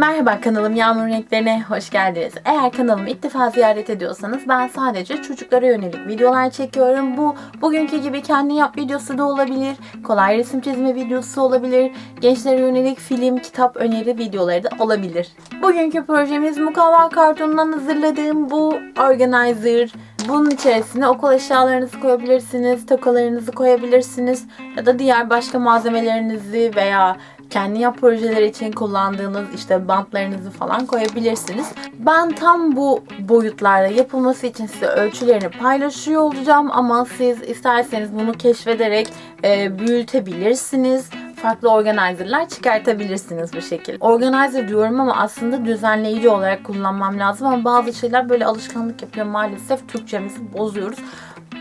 Merhaba kanalım Yağmur Renklerine hoş geldiniz. Eğer kanalımı ilk defa ziyaret ediyorsanız ben sadece çocuklara yönelik videolar çekiyorum. Bu bugünkü gibi kendi yap videosu da olabilir, kolay resim çizme videosu olabilir, gençlere yönelik film, kitap öneri videoları da olabilir. Bugünkü projemiz mukavva kartonundan hazırladığım bu organizer. Bunun içerisine okul eşyalarınızı koyabilirsiniz, tokalarınızı koyabilirsiniz ya da diğer başka malzemelerinizi veya kendi yap projeleri için kullandığınız işte bantlarınızı falan koyabilirsiniz. Ben tam bu boyutlarda yapılması için size ölçülerini paylaşıyor olacağım ama siz isterseniz bunu keşfederek e, büyütebilirsiniz farklı organizer'lar çıkartabilirsiniz bu şekilde. Organizer diyorum ama aslında düzenleyici olarak kullanmam lazım ama bazı şeyler böyle alışkanlık yapıyor maalesef. Türkçemizi bozuyoruz.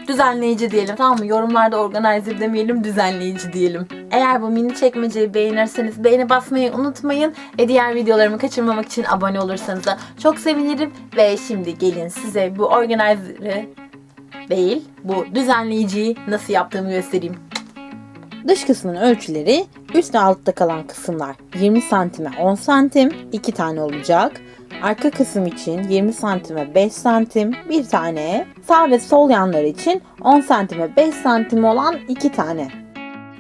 Düzenleyici diyelim tamam mı? Yorumlarda organizer demeyelim düzenleyici diyelim. Eğer bu mini çekmeceyi beğenirseniz beğeni basmayı unutmayın. Ve diğer videolarımı kaçırmamak için abone olursanız da çok sevinirim. Ve şimdi gelin size bu organizer'ı değil bu düzenleyiciyi nasıl yaptığımı göstereyim. Dış kısmın ölçüleri üst ve altta kalan kısımlar 20 santime 10 santim 2 tane olacak. Arka kısım için 20 santime 5 santim bir tane. Sağ ve sol yanları için 10 santime 5 santim olan 2 tane.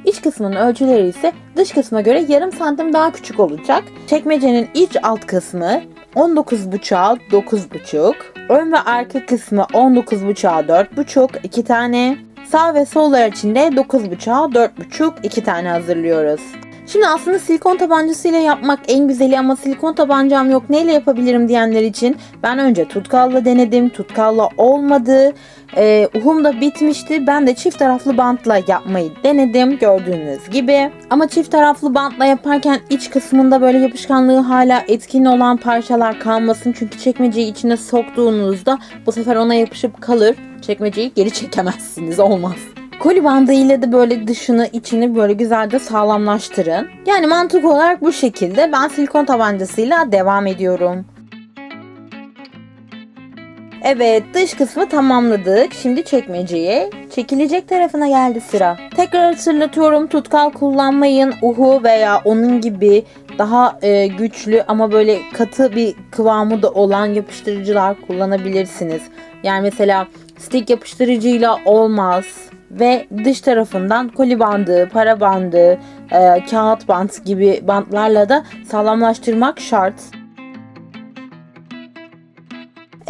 İç kısmının ölçüleri ise dış kısma göre yarım santim daha küçük olacak. Çekmecenin iç alt kısmı 19,5'a 9,5. Ön ve arka kısmı 19,5'a 4,5 2 tane. Sağ ve sollar için de 9,5'a 4,5 2 tane hazırlıyoruz. Şimdi aslında silikon tabancasıyla yapmak en güzeli ama silikon tabancam yok neyle yapabilirim diyenler için ben önce tutkalla denedim. Tutkalla olmadı. Ee, uhum da bitmişti. Ben de çift taraflı bantla yapmayı denedim gördüğünüz gibi. Ama çift taraflı bantla yaparken iç kısmında böyle yapışkanlığı hala etkin olan parçalar kalmasın. Çünkü çekmeceyi içine soktuğunuzda bu sefer ona yapışıp kalır. Çekmeceyi geri çekemezsiniz olmaz. Koli bandı ile de böyle dışını içini böyle güzelce sağlamlaştırın. Yani mantık olarak bu şekilde ben silikon tabancasıyla devam ediyorum. Evet dış kısmı tamamladık. Şimdi çekmeceye çekilecek tarafına geldi sıra. Tekrar hatırlatıyorum tutkal kullanmayın. Uhu veya onun gibi daha e, güçlü ama böyle katı bir kıvamı da olan yapıştırıcılar kullanabilirsiniz. Yani mesela stick yapıştırıcıyla olmaz ve dış tarafından koli bandı, para bandı, e, kağıt bant gibi bantlarla da sağlamlaştırmak şart.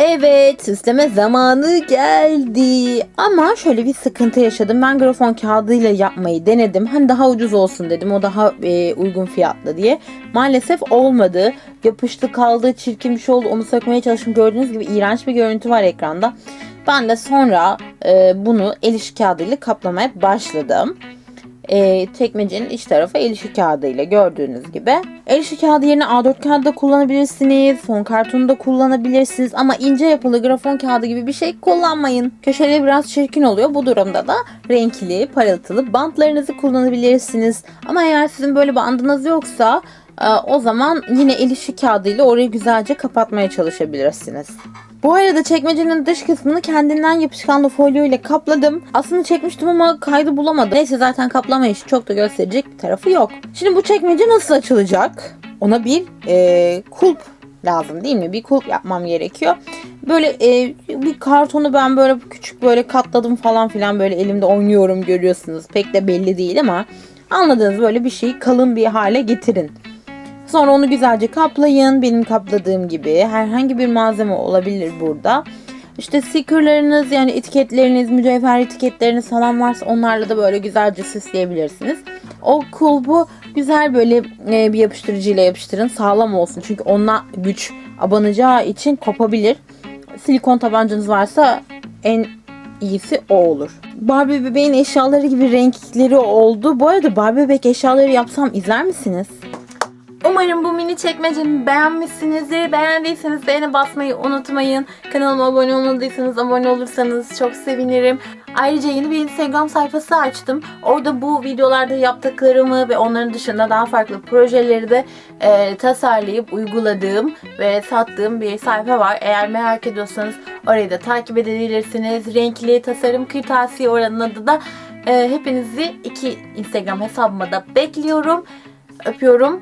Evet, süsleme zamanı geldi. Ama şöyle bir sıkıntı yaşadım. Ben grafon kağıdıyla yapmayı denedim. Hani daha ucuz olsun dedim. O daha e, uygun fiyatlı diye. Maalesef olmadı. Yapıştı kaldı, çirkin bir şey oldu. Onu sökmeye çalıştım. Gördüğünüz gibi iğrenç bir görüntü var ekranda. Ben de sonra e, bunu el işi kağıdıyla kaplamaya başladım. E, çekmecenin iç tarafı el işi kağıdıyla gördüğünüz gibi. El işi kağıdı yerine A4 kağıdı da kullanabilirsiniz. Fon kartonu da kullanabilirsiniz. Ama ince yapılı grafon kağıdı gibi bir şey kullanmayın. Köşeleri biraz çirkin oluyor. Bu durumda da renkli, parıltılı bantlarınızı kullanabilirsiniz. Ama eğer sizin böyle bandınız yoksa e, o zaman yine el işi kağıdıyla orayı güzelce kapatmaya çalışabilirsiniz. Bu arada çekmecenin dış kısmını kendinden yapışkanlı folyo ile kapladım. Aslında çekmiştim ama kaydı bulamadım. Neyse zaten kaplama işi çok da gösterecek bir tarafı yok. Şimdi bu çekmece nasıl açılacak? Ona bir e, kulp lazım değil mi? Bir kulp yapmam gerekiyor. Böyle e, bir kartonu ben böyle küçük böyle katladım falan filan böyle elimde oynuyorum görüyorsunuz. Pek de belli değil ama anladığınız böyle bir şeyi kalın bir hale getirin. Sonra onu güzelce kaplayın. Benim kapladığım gibi herhangi bir malzeme olabilir burada. İşte stickerlarınız yani etiketleriniz, mücevher etiketleriniz falan varsa onlarla da böyle güzelce süsleyebilirsiniz. O kulbu güzel böyle e, bir yapıştırıcıyla yapıştırın. Sağlam olsun. Çünkü onunla güç abanacağı için kopabilir. Silikon tabancanız varsa en iyisi o olur. Barbie bebeğin eşyaları gibi renkleri oldu. Bu arada Barbie bebek eşyaları yapsam izler misiniz? Umarım bu mini çekmecemi beğenmişsinizdir. Beğendiyseniz beğeni basmayı unutmayın. Kanalıma abone olmadıysanız abone olursanız çok sevinirim. Ayrıca yeni bir Instagram sayfası açtım. Orada bu videolarda yaptıklarımı ve onların dışında daha farklı projeleri de e, tasarlayıp uyguladığım ve sattığım bir sayfa var. Eğer merak ediyorsanız orayı da takip edebilirsiniz. Renkli tasarım kırtasiye oranın adı da e, hepinizi iki Instagram hesabıma da bekliyorum. Öpüyorum.